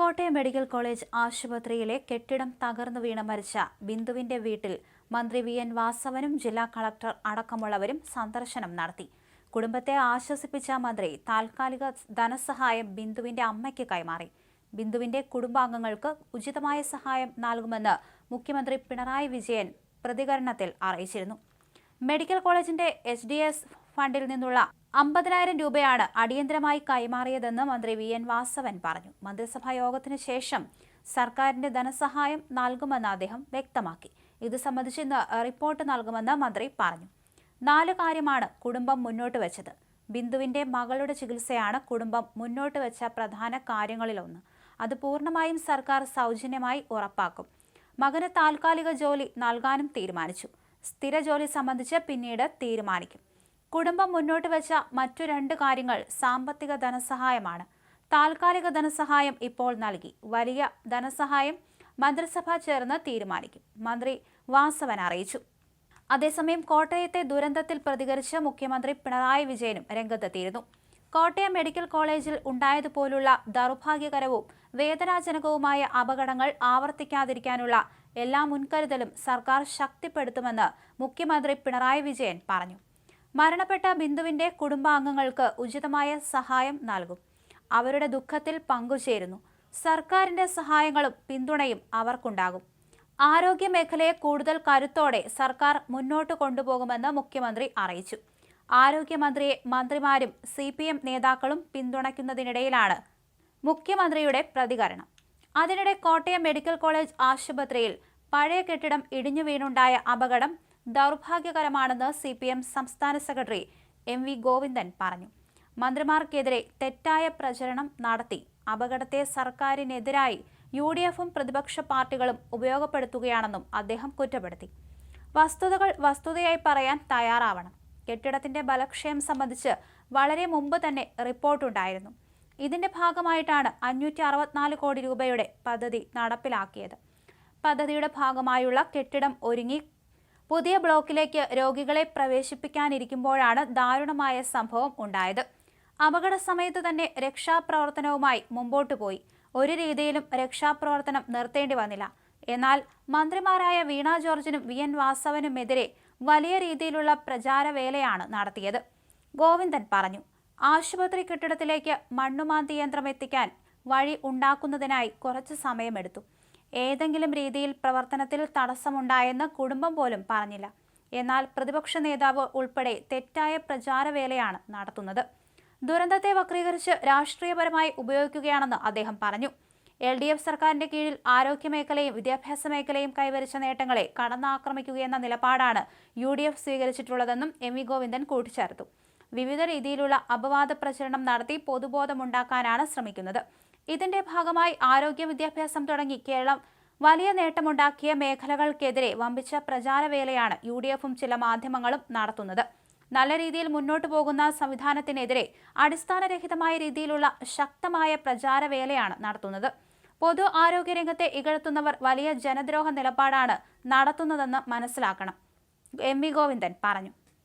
Kottayam medical college ആശുപത്രിയിലെ കെട്ടിടം തകർന്നു വീണ മരിച്ച ബിന്ദുവിന്റെ വീട്ടിൽ മന്ത്രി വി എൻ വാസവനും ജില്ലാ കളക്ടർ അടക്കമുള്ളവരും സന്ദർശനം നടത്തി. കുടുംബത്തെ ആശ്വസിപ്പിച്ച മന്ത്രി താൽക്കാലിക ധനസഹായം ബിന്ദുവിന്റെ അമ്മയ്ക്ക് കൈമാറി. ബിന്ദുവിന്റെ കുടുംബാംഗങ്ങൾക്ക് ഉചിതമായ സഹായം നൽകുമെന്ന് മുഖ്യമന്ത്രി പിണറായി വിജയൻ പ്രതികരണത്തിൽ അറിയിച്ചിരുന്നു. മെഡിക്കൽ കോളേജിന്റെ എച്ച് ഫണ്ടിൽ നിന്നുള്ള അമ്പതിനായിരം രൂപയാണ് അടിയന്തരമായി കൈമാറിയതെന്ന് മന്ത്രി വി എൻ വാസവൻ പറഞ്ഞു. മന്ത്രിസഭാ യോഗത്തിന് ശേഷം സർക്കാരിന്റെ ധനസഹായം നൽകുമെന്ന് അദ്ദേഹം വ്യക്തമാക്കി. ഇത് സംബന്ധിച്ച് റിപ്പോർട്ട് നൽകുമെന്ന് മന്ത്രി പറഞ്ഞു. നാല് കാര്യമാണ് കുടുംബം മുന്നോട്ട് വെച്ചത്. ബിന്ദുവിന്റെ മകളുടെ ചികിത്സയാണ് കുടുംബം മുന്നോട്ട് വെച്ച പ്രധാന കാര്യങ്ങളിലൊന്ന്. അത് പൂർണമായും സർക്കാർ സൗജന്യമായി ഉറപ്പാക്കും. മകന് താൽക്കാലിക ജോലി നൽകാനും തീരുമാനിച്ചു. സ്ഥിര ജോലി സംബന്ധിച്ച് പിന്നീട് തീരുമാനിക്കും. കുടുംബം മുന്നോട്ട് വെച്ച മറ്റു രണ്ട് കാര്യങ്ങൾ സാമ്പത്തിക ധനസഹായമാണ്. താൽക്കാലിക ധനസഹായം ഇപ്പോൾ നൽകി. വലിയ ധനസഹായം മന്ത്രിസഭ ചേർന്ന് തീരുമാനിക്കും. മന്ത്രി വാസവൻ അറിയിച്ചു. അതേസമയം കോട്ടയത്തെ ദുരന്തത്തിൽ പ്രതികരിച്ച് മുഖ്യമന്ത്രി പിണറായി വിജയനും രംഗത്തെത്തിയിരുന്നു. കോട്ടയം മെഡിക്കൽ കോളേജിൽ ഉണ്ടായതുപോലുള്ള ദൗർഭാഗ്യകരവും വേദനാജനകവുമായ അപകടങ്ങൾ ആവർത്തിക്കാതിരിക്കാനുള്ള എല്ലാ മുൻകരുതലും സർക്കാർ ശക്തിപ്പെടുത്തുമെന്ന് മുഖ്യമന്ത്രി പിണറായി വിജയൻ പറഞ്ഞു. മരണപ്പെട്ട ബിന്ദുവിന്റെ കുടുംബാംഗങ്ങൾക്ക് ഉചിതമായ സഹായം നൽകും. അവരുടെ ദുഃഖത്തിൽ പങ്കുചേരുന്നു. സർക്കാരിന്റെ സഹായങ്ങളും പിന്തുണയും അവർക്കുണ്ടാകും. ആരോഗ്യ മേഖലയെ കൂടുതൽ കരുത്തോടെ സർക്കാർ മുന്നോട്ട് കൊണ്ടുപോകുമെന്ന് മുഖ്യമന്ത്രി അറിയിച്ചു. ആരോഗ്യമന്ത്രിയെ മന്ത്രിമാരും സി പി എം നേതാക്കളും പിന്തുണയ്ക്കുന്നതിനിടയിലാണ് മുഖ്യമന്ത്രിയുടെ പ്രതികരണം. അതിനിടെ കോട്ടയം മെഡിക്കൽ കോളേജ് ആശുപത്രിയിൽ പഴയ കെട്ടിടം ഇടിഞ്ഞു വീണുണ്ടായ അപകടം ദൗർഭാഗ്യകരമാണെന്ന് സി പി എം സംസ്ഥാന സെക്രട്ടറി എം വി ഗോവിന്ദൻ പറഞ്ഞു. മന്ത്രിമാർക്കെതിരെ തെറ്റായ പ്രചരണം നടത്തി. അപകടത്തെ സർക്കാരിനെതിരായി യു ഡി എഫും പ്രതിപക്ഷ പാർട്ടികളും ഉപയോഗപ്പെടുത്തുകയാണെന്നും അദ്ദേഹം കുറ്റപ്പെടുത്തി. വസ്തുതകൾ വസ്തുതയായി പറയാൻ തയ്യാറാവണം. കെട്ടിടത്തിന്റെ ബലക്ഷയം സംബന്ധിച്ച് വളരെ മുമ്പ് തന്നെ റിപ്പോർട്ടുണ്ടായിരുന്നു. ഇതിന്റെ ഭാഗമായിട്ടാണ് അഞ്ഞൂറ്റി അറുപത്തിനാല് കോടി രൂപയുടെ പദ്ധതി നടപ്പിലാക്കിയത്. പദ്ധതിയുടെ ഭാഗമായുള്ള കെട്ടിടം ഒരുങ്ങി പുതിയ ബ്ലോക്കിലേക്ക് രോഗികളെ പ്രവേശിപ്പിക്കാനിരിക്കുമ്പോഴാണ് ദാരുണമായ സംഭവം ഉണ്ടായത്. അപകട സമയത്ത് തന്നെ രക്ഷാപ്രവർത്തനവുമായി മുമ്പോട്ട് പോയി. ഒരു രീതിയിലും രക്ഷാപ്രവർത്തനം നിർത്തേണ്ടി വന്നില്ല. എന്നാൽ മന്ത്രിമാരായ വീണ ജോർജിനും വി എൻ വാസവനുമെതിരെ വലിയ രീതിയിലുള്ള പ്രചാരവേലയാണ് നടത്തിയത്. ഗോവിന്ദൻ പറഞ്ഞു ആശുപത്രി കെട്ടിടത്തിലേക്ക് മണ്ണുമാന്തി യന്ത്രം എത്തിക്കാൻ വഴി ഉണ്ടാക്കുന്നതിനായി കുറച്ച് സമയമെടുത്തു. ഏതെങ്കിലും രീതിയിൽ പ്രവർത്തനത്തിൽ തടസ്സമുണ്ടായെന്ന് കുടുംബം പോലും പറഞ്ഞില്ല. എന്നാൽ പ്രതിപക്ഷ നേതാവ് ഉൾപ്പെടെ തെറ്റായ പ്രചാരവേലയാണ് നടത്തുന്നത്. ദുരന്തത്തെ വക്രീകരിച്ച് രാഷ്ട്രീയപരമായി ഉപയോഗിക്കുകയാണെന്ന് അദ്ദേഹം പറഞ്ഞു. എൽ ഡി എഫ് സർക്കാരിന്റെ കീഴിൽ ആരോഗ്യമേഖലയും വിദ്യാഭ്യാസ മേഖലയും കൈവരിച്ച നേട്ടങ്ങളെ കടന്നാക്രമിക്കുകയെന്ന നിലപാടാണ് യു ഡി എഫ് സ്വീകരിച്ചിട്ടുള്ളതെന്നും എം വി ഗോവിന്ദൻ കൂട്ടിച്ചേർത്തു. വിവിധ രീതിയിലുള്ള അപവാദ പ്രചരണം നടത്തി പൊതുബോധമുണ്ടാക്കാനാണ് ശ്രമിക്കുന്നത്. ഇതിന്റെ ഭാഗമായി ആരോഗ്യ വിദ്യാഭ്യാസം തുടങ്ങി കേരളം വലിയ നേട്ടമുണ്ടാക്കിയ മേഖലകൾക്കെതിരെ വമ്പിച്ച പ്രചാരവേലയാണ് യു ഡി എഫും ചില മാധ്യമങ്ങളും നടത്തുന്നത്. നല്ല രീതിയിൽ മുന്നോട്ടു പോകുന്ന സംവിധാനത്തിനെതിരെ അടിസ്ഥാനരഹിതമായ രീതിയിലുള്ള ശക്തമായ പ്രചാരവേലയാണ് നടത്തുന്നത്. പൊതു ആരോഗ്യരംഗത്തെ ഇകഴ്ത്തുന്നവർ വലിയ ജനദ്രോഹ നിലപാടാണ് നടത്തുന്നതെന്ന് മനസ്സിലാക്കണം. എം വി ഗോവിന്ദൻ പറഞ്ഞു.